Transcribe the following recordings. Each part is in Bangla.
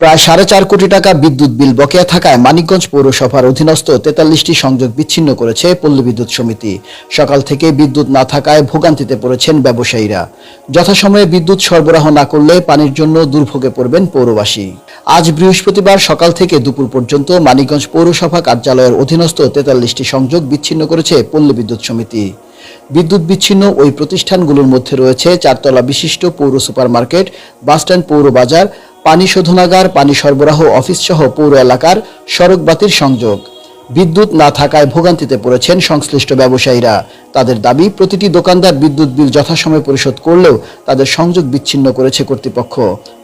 প্রায় সাড়ে চার কোটি টাকা বিদ্যুৎ বিল বকেয়া থাকায় মানিকগঞ্জ পৌরসভার অধীনস্থ তেতাল্লিশটি সংযোগ বিচ্ছিন্ন করেছে পল্লী বিদ্যুৎ সমিতি। সকাল থেকে বিদ্যুৎ না থাকায় ভোগান্তিতে পড়েছেন ব্যবসায়ীরা। যথাসময়ে বিদ্যুৎ সরবরাহ না করলে পানির জন্য দুর্ভোগে পড়বেন পৌরবাসী। আজ বৃহস্পতিবার সকাল থেকে দুপুর পর্যন্ত মানিকগঞ্জ পৌরসভা কার্যালয়ের অধীনস্থ তেতাল্লিশটি সংযোগ বিচ্ছিন্ন করেছে পল্লী বিদ্যুৎ সমিতি। বিদ্যুৎ বিচ্ছিন্ন ওই প্রতিষ্ঠানগুলোর মধ্যে রয়েছে চারতলা বিশিষ্ট পৌর সুপারমার্কেট, বাসস্ট্যান্ড পৌর বাজার পানি শোধনাগার, পানি সরবরাহ অফিস সহ পৌর এলাকার সড়ক বাতির সংযোগ। বিদ্যুৎ না থাকায় ভোগান্তিতে পড়েছেন সংশ্লিষ্ট ব্যবসায়ীরা। তাদের দাবি, প্রতিটি দোকানদার বিদ্যুৎ বিল যথাসময়ে পরিশোধ করলেও তাদের সংযোগ বিচ্ছিন্ন করেছে কর্তৃপক্ষ।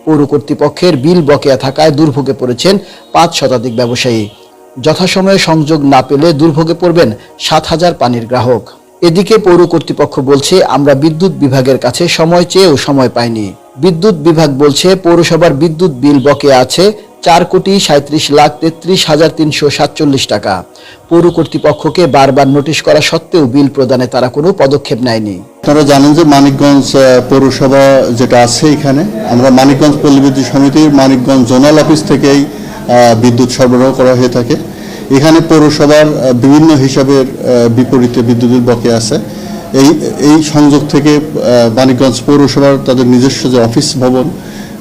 পৌর কর্তৃপক্ষের বিল বকেয়া থাকায় দুর্ভোগে পড়েছেন পাঁচ শতাধিক ব্যবসায়ী। যথাসময়ে সংযোগ না পেলে দুর্ভোগে পড়বেন সাত হাজার পানির গ্রাহক। এদিকে পৌর কর্তৃপক্ষ বলছে, আমরা বিদ্যুৎ বিভাগের কাছে সময় চেয়েও সময় পাইনি। বিদ্যুৎ বিভাগ বলছে, পৌরসভার বিদ্যুৎ বিল বকেয়া আছে চার কোটি সাঁত্রিশ লাখ তেত্রিশ হাজার তিনশো সাতচল্লিশ টাকা। পৌর কর্তৃপক্ষকে বারবার নোটিশ করা সত্ত্বেও বিল প্রদানে তারা কোনো পদক্ষেপ নেয়নি। আপনারা জানেন যে মানিকগঞ্জ পৌরসভা যেটা আছে এখানে, আমরা মানিকগঞ্জ পল্লী বিদ্যুৎ সমিতির মানিকগঞ্জ জোনাল অফিস থেকেই বিদ্যুৎ সরবরাহ করা হয়ে থাকে। এখানে পৌরসভার বিভিন্ন হিসাবের বিপরীতে বিদ্যুতের বকে আছে। এই এই সংযোগ থেকে মানিকগঞ্জ পৌরসভার তাদের নিজস্ব যে অফিস ভবন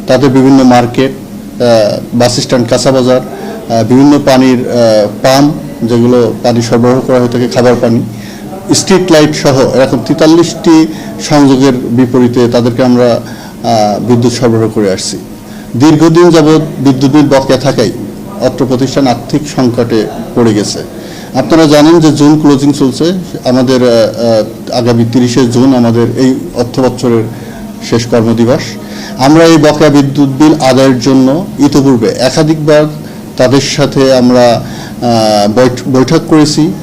তাদের বিভিন্ন মার্কেট বাস স্ট্যান্ড, কাঁচা বাজার বিভিন্ন পানির পাম্প, যেগুলো পানি সরবরাহ করা হয়ে থাকে, খাবার পানি, স্ট্রিট লাইট সহ এরকম তেতাল্লিশটি সংযোগের বিপরীতে তাদেরকে আমরা বিদ্যুৎ সরবরাহ করে আসছি। দীর্ঘদিন যাবৎ বিদ্যুৎ বিল বকেয়া থাকায় অত্র প্রতিষ্ঠান আর্থিক সংকটে পড়ে গেছে। আপনারা জানেন যে জুন ক্লোজিং চলছে। আমাদের আগামী তিরিশে জুন আমাদের এই অর্থ বছরের শেষ কর্মদিবস। আমরা এই বকেয়া বিদ্যুৎ বিল আদায়ের জন্য ইতিপূর্বে একাধিকবার তাদের সাথে আমরা বৈঠ- বৈঠক করেছি।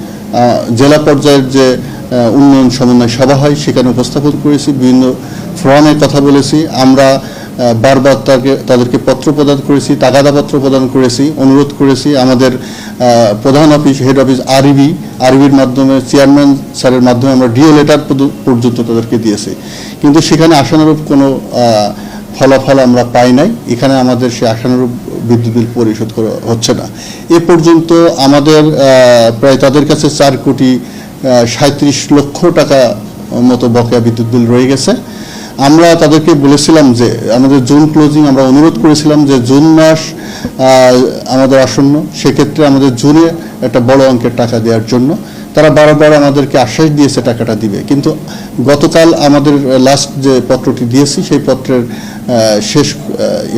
জেলা পর্যায়ের যে উন্নয়ন সমন্বয় সভা হয় সেখানে উপস্থাপন করেছি। বিভিন্ন ফোরামে কথা বলেছি। আমরা বারবার তাকে তাদেরকে পত্র প্রদান করেছি তাগাদা পত্র প্রদান করেছি, অনুরোধ করেছি। আমাদের প্রধান অফিস, হেড অফিস আরইবি, আরইবির মাধ্যমে, চেয়ারম্যান স্যারের মাধ্যমে আমরা ডিও লেটার পর্যন্ত তাদেরকে দিয়েছি। কিন্তু সেখানে আশানুরূপ কোনো ফলাফল আমরা পাই নাই। এখানে আমাদের সে আশানুরূপ বিদ্যুৎ বিল পরিশোধ করা হচ্ছে না। এ পর্যন্ত আমাদের প্রায় তাদের কাছে চার কোটি সাঁত্রিশ লক্ষ টাকা মতো বকেয়া বিদ্যুৎ বিল রয়ে গেছে। আমরা তাদেরকে বলেছিলাম যে, আমাদের জুন ক্লোজিং আমরা অনুরোধ করেছিলাম যে জুন মাস আমাদের আসন্ন, সেক্ষেত্রে আমাদের জুনে একটা বড় অঙ্কের টাকা দেওয়ার জন্য। তারা বারবার আমাদেরকে আশ্বাস দিয়েছে টাকাটা দিবে। কিন্তু গতকাল আমাদের লাস্ট যে পত্রটি দিয়েছি, সেই পত্রের শেষ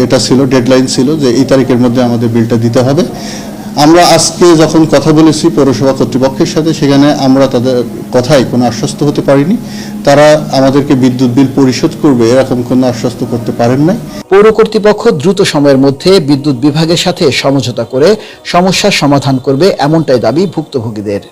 এটা ছিল ডেডলাইন ছিল যে এই তারিখের মধ্যে আমাদের বিলটা দিতে হবে। আমরা আজকে যখন কথা বলেছি পৌরসভা কর্তৃপক্ষের সাথে, সেখানে আমরা তাদের কথায় কোনো আশ্বস্ত হতে পারিনি। তারা আমাদেরকে বিদ্যুৎ বিল পরিশোধ করবে, এরকম কোনো আশ্বস্ত করতে পারেন নাই। পৌর কর্তৃপক্ষ দ্রুত সময়ের মধ্যে বিদ্যুৎ বিভাগের সাথে সমঝোতা করে সমস্যার সমাধান করবে, এমনটাই দাবি ভুক্তভোগীদের।